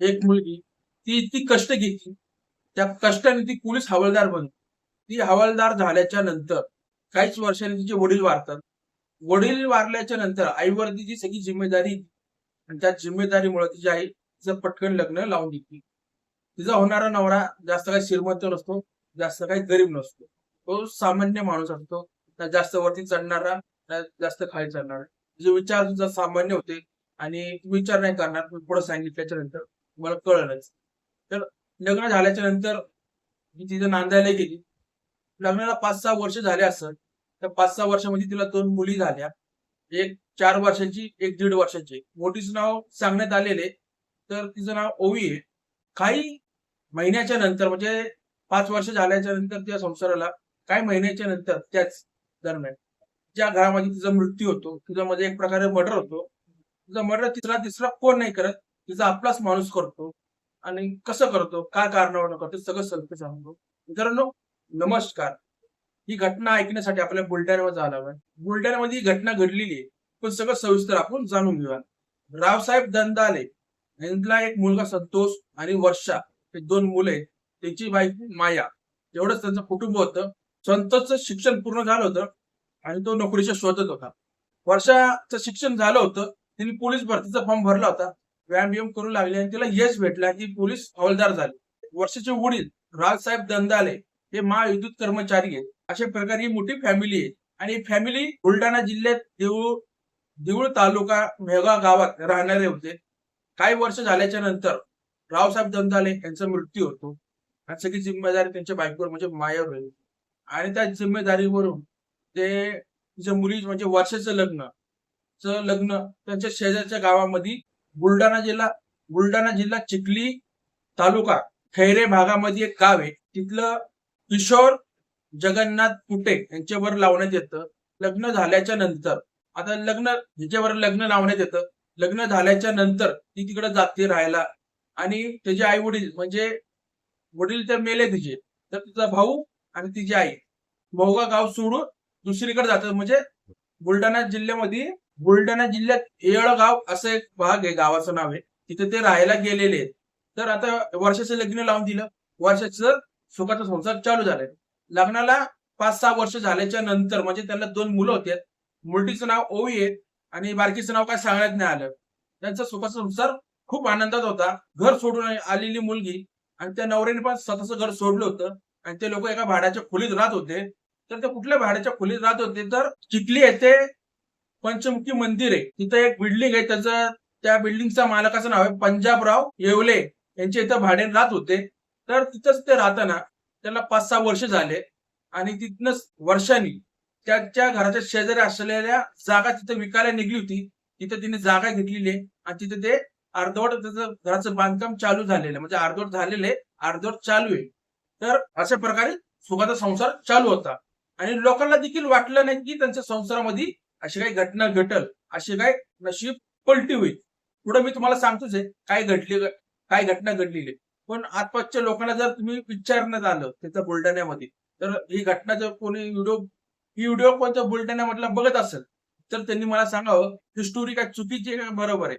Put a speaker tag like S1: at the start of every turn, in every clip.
S1: एक मुलगी ती इतकी कष्ट घेतली त्या कष्टाने ती पोलीस हवालदार बनली ती हवालदार झाल्याच्यानंतर काहीच वर्षांनी तिचे वडील वारतात. वडील वारल्याच्या नंतर आईवरती जी सगळी जिम्मेदारी आणि त्या जिम्मेदारीमुळे तिची आई तिचं पटकन लग्न लावून देते. तिचा होणारा नवरा जास्त काही श्रीमंत नसतो जास्त काही गरीब नसतो. तो सामान्य माणूस असतो. ना जास्त वरती चढणारा ना जास्त खाली चढणारा. तिचे विचार तुझा सामान्य होते. आणि विचार नाही करणार पुढे सांगितल्याच्या नंतर तुम्हाला कळलंच. तर लग्न झाल्याच्यानंतर मी तिथं नांदायला गेली. लग्नाला पाच सहा वर्ष झाले असत त्या पाच सहा वर्षामध्ये तिला दोन मुली झाल्या. एक चार वर्षाची एक दीड वर्षाची. मोठीच नाव सांगण्यात आलेले. तर तिचं नाव ओवी आहे. काही महिन्याच्या नंतर म्हणजे पाच वर्ष झाल्याच्यानंतर त्या संसाराला काही महिन्याच्या नंतर त्याच दरम्यान ज्या घरामध्ये तिचा मृत्यू होतो तिचा मध्ये एक प्रकारे मर्डर होतो. तिचा मर्डर तिसरा तिसरा कोण नाही करत. तिचा आपलाच माणूस करतो आणि कसं करतो काय कारणावर करतो सगळं सत्य सांगतो मित्रांनो नमस्कार. ही घटना ऐकण्यासाठी आपल्याला बुलढाण्यावर जायला हवं बुलढाण्यामध्ये ही घटना घडलेली आहे. पण सगळं सविस्तर आपण जाणून घेऊया रावसाहेब दंदाले यांना एक मुलगा संतोष आणि वर्षा हे दोन मुले त्यांची बायको माया. एवढंच त्यांचं कुटुंब होतं. संतोषचं शिक्षण पूर्ण झालं होतं आणि तो नोकरीच्या शोधत होता. वर्षाचं शिक्षण झालं होतं. तिने पोलीस भरतीचा फॉर्म भरला होता. व्यायाम बियाम करू लागले आणि तिला यश भेटलं की पोलीस हवालदार झाले. वर्षाचे वडील राजसाहेब दंदाले हे महाविद्युत कर्मचारी आहेत. अशा प्रकारे ही मोठी फॅमिली आहे. आणि फॅमिली बुलढाणा जिल्ह्यात देऊळ देऊळ तालुका मेळगाव गावात राहणारे होते. काही वर्ष झाल्याच्यानंतर रावसाहेब दंदाले यांचा मृत्यू होतो. आणि सगळी जिम्मेदारी त्यांच्या बायकोवर म्हणजे मायावर होईल आणि त्या जिम्मेदारीवरून ते तिच्या मुली म्हणजे वर्षाचं लग्न च लग्न त्यांच्या शेजारच्या गावामध्ये बुलढाणा जिल्हा बुलढाणा जिल्हा चिखली तालुका खैरे भागामध्ये एक गाव आहे. तिथलं किशोर जगन्नाथ कुटे यांच्यावर लावण्यात येतं. लग्न झाल्याच्यानंतर आता लग्न हिच्यावर लग्न लावण्यात येतं. लग्न झाल्याच्यानंतर ती तिकडे जाते राहायला. आणि त्याचे आई वडील म्हणजे वडील तर मेले तिचे तर तिचा भाऊ आणि तिची आई. मोगा गाव सोडून दुसरीकडे जातात. म्हणजे बुलढाणा जिल्ह्यामध्ये बुलढाणा जिल्ह्यात येळगाव असं एक भाग आहे गावाचं नाव आहे. तिथे ते राहायला गेलेले आहेत. तर आता वर्षाचं लग्न लावून दिलं. वर्षाचं सुखाचा संसार चालू झालाय. लग्नाला पाच सहा वर्ष झाल्याच्यानंतर म्हणजे त्यांना दोन मुलं होते. मुलटीचं नाव ओवी आहे आणि बारकीचं नाव काय सांगण्यात नाही आलं. त्यांचा सुखाचा संसार खूप आनंदात होता. घर सोडून आलेली मुलगी आणि त्या नवऱ्याने पण स्वतःचं घर सोडलं होतं. आणि ते लोक एका भाड्याच्या खोलीत राहत होते. तर ते कुठल्या भाड्याच्या खोलीत राहत होते? तर चिखली येथे पंचमुखी मंदिर आहे. तिथं एक बिल्डिंग आहे. त्याचं त्या बिल्डिंगचा मालकाचं नाव आहे पंजाबराव येवले. यांचे इथं भाड्याने राहत होते. तर तिथंच ते राहताना त्याला पाच सहा वर्ष झाले. आणि तिथनच वर्षांनी त्याच्या घराच्या शेजारी असलेल्या जागा तिथं विकायला निघली होती. तिथे तिने जागा घेतलेली आहे. आणि तिथे ते अर्धवट त्याचं घराचं बांधकाम चालू झालेलं आहे. म्हणजे अर्धवट झालेलं आहे. अर्धवट चालू आहे. तर अशा प्रकारे सुखाचा संसार चालू होता. आणि लोकांना देखील वाटलं नाही की त्यांच्या संसारामध्ये अशी काही घटना घटल अशी काय नशीब पलटी होईल. पुढे मी तुम्हाला सांगतोच आहे काय घडली काय घटना घडलेली पण आसपासच्या लोकांना जर तुम्ही विचारण्यात आलं त्याचं बुलढाण्यामध्ये तर ही घटना जर कोणी व्हिडिओ ही व्हिडिओ कोणत्या बुलढाण्यामधला बघत असेल तर त्यांनी मला सांगावं ही स्टोरी काय चुकीची काय बरोबर आहे?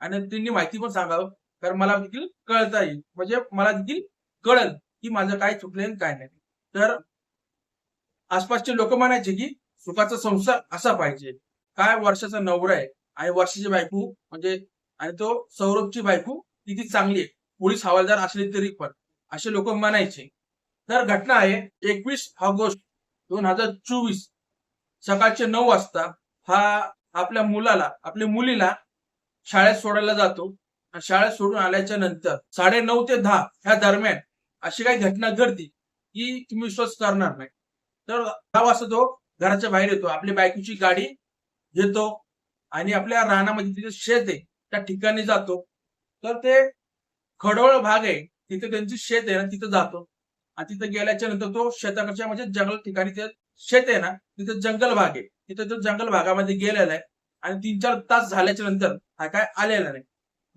S1: आणि त्यांनी माहिती पण सांगावं कारण मला देखील कळता येईल. म्हणजे मला देखील कळल की माझं काय चुकलं आणि काय नाही. तर आसपासचे लोक म्हणायचे की सुखाचा संसार असा पाहिजे. काय वर्षाचा नवरा आहे आणि वर्षाची बायको म्हणजे आणि तो सौरभची बायको किती चांगली आहे. पोलीस हवालदार असले तरी पण असे लोक म्हणायचे. तर घटना आहे एकवीस ऑगस्ट दोन हजार चोवीस. सकाळचे नऊ वाजता हा आपल्या मुलाला आपल्या मुलीला शाळेत सोडायला जातो. आणि शाळेत सोडून आल्याच्यानंतर साडे नऊ ते दहा ह्या दरम्यान अशी काही घटना घडती की तुम्ही विश्वास करणार नाही. तर दहा वाजता तो घराच्या बाहेर येतो. आपली बायकोची गाडी घेतो आणि आपल्या रानामध्ये तिथे शेत आहे. त्या ठिकाणी जातो. तर ते खडोळ भाग आहे. तिथे त्यांची शेत आहे ना तिथे जातो. आणि तिथे गेल्याच्यानंतर तो शेताकडच्या म्हणजे जंगल ठिकाणी ते शेत आहे ना तिथे जंगल भाग आहे. तिथे तो जंगल भागामध्ये गेलेला आहे. आणि तीन चार तास झाल्याच्यानंतर हा काय आलेला नाही.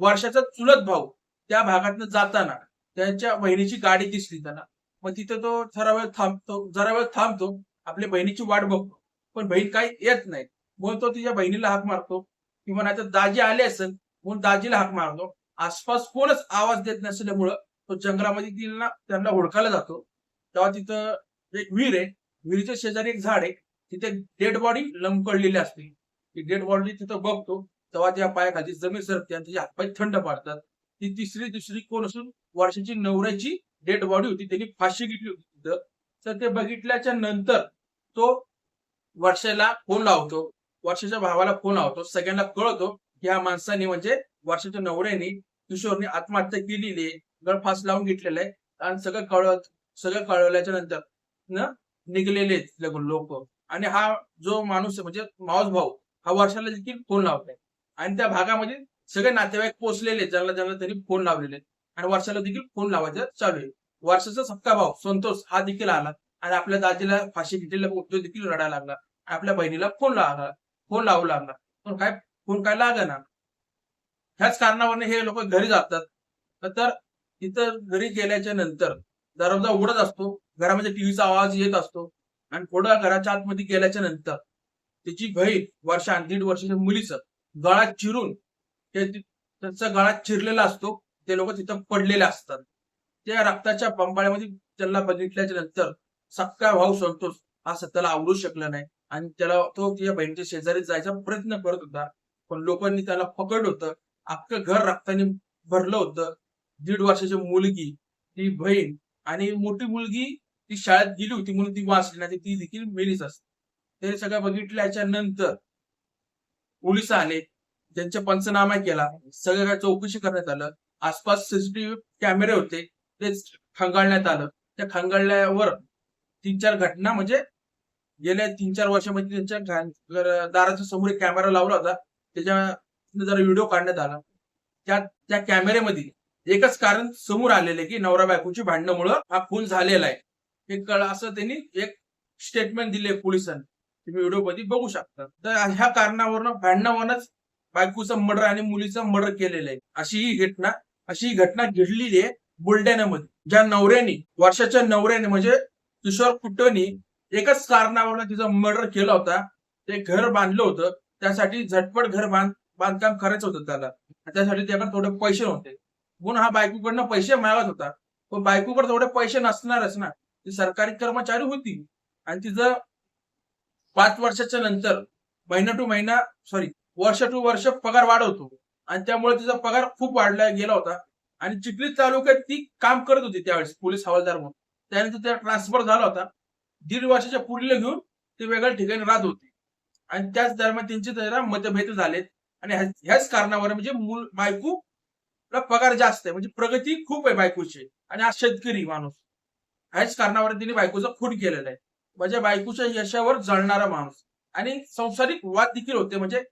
S1: वर्षाचा चुलत भाऊ त्या भागातनं जाताना त्यांच्या बहिणीची गाडी दिसली त्यांना मग तिथे तो थोडा वेळ थांबतो जरा वेळ थांबतो. आपल्या बहिणीची वाट बघतो. पण बहीण काही येत नाही. म्हणून तो तिच्या बहिणीला हाक मारतो. किंवा नाही तर दाजी आले असेल म्हणून दाजीला हाक मारतो. आसपास कोणच आवाज देत नसल्यामुळं तो जंगलामध्ये तिला त्यांना ओळखायला जातो. तेव्हा तिथं एक विहीर आहे विहिरीच्या शेजारी एक झाड आहे. तिथे डेड बॉडी लंपडलेली असते. ती डेड बॉडी तिथं बघतो. तेव्हा त्या पायाखाली जमीन सरते आणि तिचे हातपाय थंड पाडतात. ती तिसरी दुसरी कोण असून वर्षाची नवऱ्याची डेड बॉडी होती. त्यांनी फाशी घेतली होती तिथं. तर ते बघितल्याच्या नंतर तो वर्षाला फोन लावतो. वर्षाच्या भावाला फोन लावतो. सगळ्यांना कळतो की ह्या माणसाने म्हणजे वर्षाच्या नवऱ्याने किशोरने आत्महत्या केलेली आहे. गळफास लावून घेतलेला आहे. आणि सगळं कळवत सगळं कळवल्याच्या नंतर न निघलेले लोक. आणि हा जो माणूस आहे म्हणजे मावस भाऊ हा वर्षाला देखील फोन लावलाय आणि त्या भागामध्ये सगळे नातेवाईक पोचलेले ज्यांना ज्यांना त्यांनी फोन लावलेले आणि वर्षाला देखील फोन लावायचं चालू आहे. वर्षाचा सक्का भाऊ संतोष हा देखील आला. आणि आपल्या दादीला फाशी घेतलेला उद्योग देखील रडायला लागला. आपल्या बहिणीला फोन लावला फोन लावू लागला. पण काय फोन काय ना ह्याच कारणावरने हे लोक घरी जातात. तर तिथं घरी गेल्याच्यानंतर दरवाजा उघडत असतो घरामध्ये टीव्हीचा आवाज येत असतो आणि थोडं घराच्या आतमध्ये गेल्याच्यानंतर त्याची बहीण वर्षा आणि दीड वर्षाच्या मुलीचं गळा चिरून ते त्यांचा गळा चिरलेला असतो ते लोक तिथं पडलेले असतात. त्या रक्ताच्या पंबाळ्यामध्ये त्यांना बघितल्याच्या नंतर सक्का भाऊ संतोष. हा सत्याला आवडू शकला नाही. आणि त्याला तो या बहिणीच्या शेजारी जायचा प्रयत्न करत होता. पण लोकांनी त्याला पकडलं होतं. अख्खं घर रक्ताने भरलं होतं. दीड वर्षाची मुलगी ती बहीण आणि मोठी मुलगी ती शाळेत गेली होती म्हणून ती वाचली नाही. ती देखील मेलीच असते. ते सगळं बघितल्याच्या नंतर पोलीस आले. त्यांच्या पंचनामा केला. सगळं काय चौकशी करण्यात आलं. आसपास सीसीटीव्ही कॅमेरे होते. ते खंगाळण्यात आलं. त्या खंगाळल्यावर तीन चार घटना म्हणजे गेल्या तीन चार वर्षामध्ये त्यांच्या दाराच्या समोर एक कॅमेरा लावला होता त्याच्या जरा व्हिडिओ काढण्यात आला. त्या त्या कॅमेऱ्यामध्ये एकच कारण समोर आलेलं की नवरा बायकोची भांडणामुळं हा खून झालेला आहे. हे कळ असं त्यांनी एक स्टेटमेंट दिले पोलिसांनी. तुम्ही व्हिडिओमध्ये बघू शकता. तर ह्या कारणावरनं भांडणावरच बायकोचा मर्डर आणि मुलीचं मर्डर केलेलं आहे. अशी ही घटना अशी ही घटना घडलेली आहे बुलढाण्यामध्ये. ज्या नवऱ्याने वर्षाच्या नवऱ्याने म्हणजे किशोर कुटनी एकच कारणावरनं तिचा मर्डर केला होता. ते घर बांधलं होतं. त्यासाठी झटपट घर बांध बांधकाम करायचं होतं त्याला. त्यासाठी त्याकडे थोडे पैसे नव्हते. म्हणून हा बायकोकडनं पैसे मिळवत होता. पण बायकोकडे थोडे पैसे नसणारच ना. ती सरकारी कर्मचारी होती. आणि तिचं पाच वर्षाच्या नंतर महिना टू महिना सॉरी वर्ष टू वर्ष पगार वाढवतो. आणि त्यामुळे तिचा पगार खूप वाढला गेला होता. आणि चिखली तालुक्यात ती काम करत होती त्यावेळेस पोलीस हवालदार म्हणून. त्यानंतर त्या ट्रान्सफर झाला होता. दीड वर्षाच्या पुढीला घेऊन ते वेगळ्या ठिकाणी राहत होते. आणि त्याच दरम्यान त्यांचे जरा मतभेद झालेत. आणि ह्याच कारणावर म्हणजे मूल बायको ला पगार जास्त आहे. म्हणजे प्रगती खूप आहे बायकोची. आणि हा शेतकरी माणूस. ह्याच कारणावर तिने बायकोचा खून केलेला आहे. म्हणजे बायकोच्या यशावर जळणारा माणूस. आणि संसारिक वाद देखील होते. म्हणजे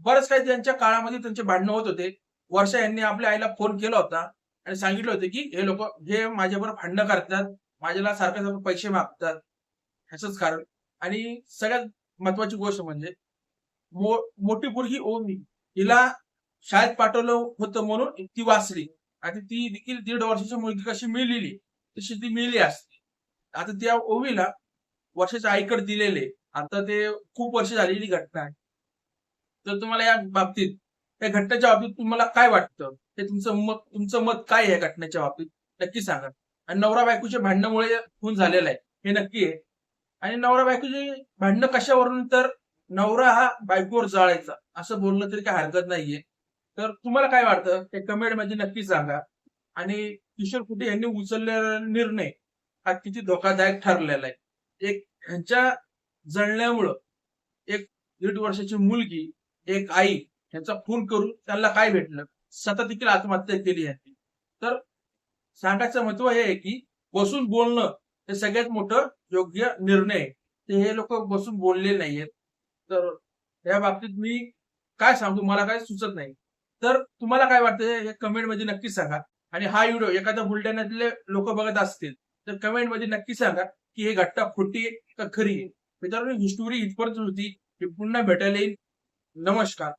S1: बरंच काही त्यांच्या काळामध्ये त्यांचे भांडणं होत होते. वर्षा यांनी आपल्या आईला फोन केला होता. आणि सांगितलं होतं की हे लोक हे माझ्यावर भांडणं करतात. माझ्याला सारखं सारखं पैसे मागतात. ह्याच कारण. आणि सगळ्यात महत्वाची गोष्ट म्हणजे मो, मोठी पोरगी ओमी हिला शाळेत पाठवलं होतं म्हणून ती वाचली. आणि ती देखील दीड वर्षाची मुलगी कशी मिळलेली तशी ती मिळली असती. आता त्या ओवीला वर्षाचे आयकर दिलेले. आता ते खूप वर्ष झालेली घटना आहे. तर तुम्हाला या बाबतीत या घटनेच्या बाबतीत तुम्हाला काय वाटतं? हे तुमचं मत तुमचं मत काय आहे घटनेच्या बाबतीत? नक्की सांगा. आणि नवरा बायकोच्या भांडणामुळे खून झालेला आहे. हे नक्की आहे. आणि नवरा बायकोची भांडणं कशावरून? तर नवरा हा बायकोवर जाळायचा. असं बोललं तरी काही हरकत नाहीये. तर तुम्हाला काय वाटतं? ते कमेंटमध्ये नक्की सांगा. आणि किशोर कुटे यांनी उचललेला निर्णय हा किती धोकादायक ठरलेला आहे. एक ह्यांच्या जळण्यामुळं एक दीड वर्षाची मुलगी एक आई ह्यांचा खून करून त्यांना काय भेटलं? स्वतः देखील आत्महत्या केली यांनी तर सांगायचं महत्त्व हे आहे की बसून बोलणं हे सगळ्यात मोठं योग्य निर्णय आहे. ते हे लोक बसून बोलले नाहीयेत. तर या बाबतीत मी काय सांगतो मला काय सुचत नाही. तर तुम्हाला काय वाटतं? हे कमेंटमध्ये नक्की सांगा. आणि हा व्हिडिओ एखाद्या बुलढाण्यातले लोक बघत असतील तर कमेंटमध्ये नक्की सांगा की हे घटना खोटी आहे का खरी आहे? मित्रांनो ही स्टोरी इथपर्यंत होती. की पुन्हा भेटायला येईल नमस्कार.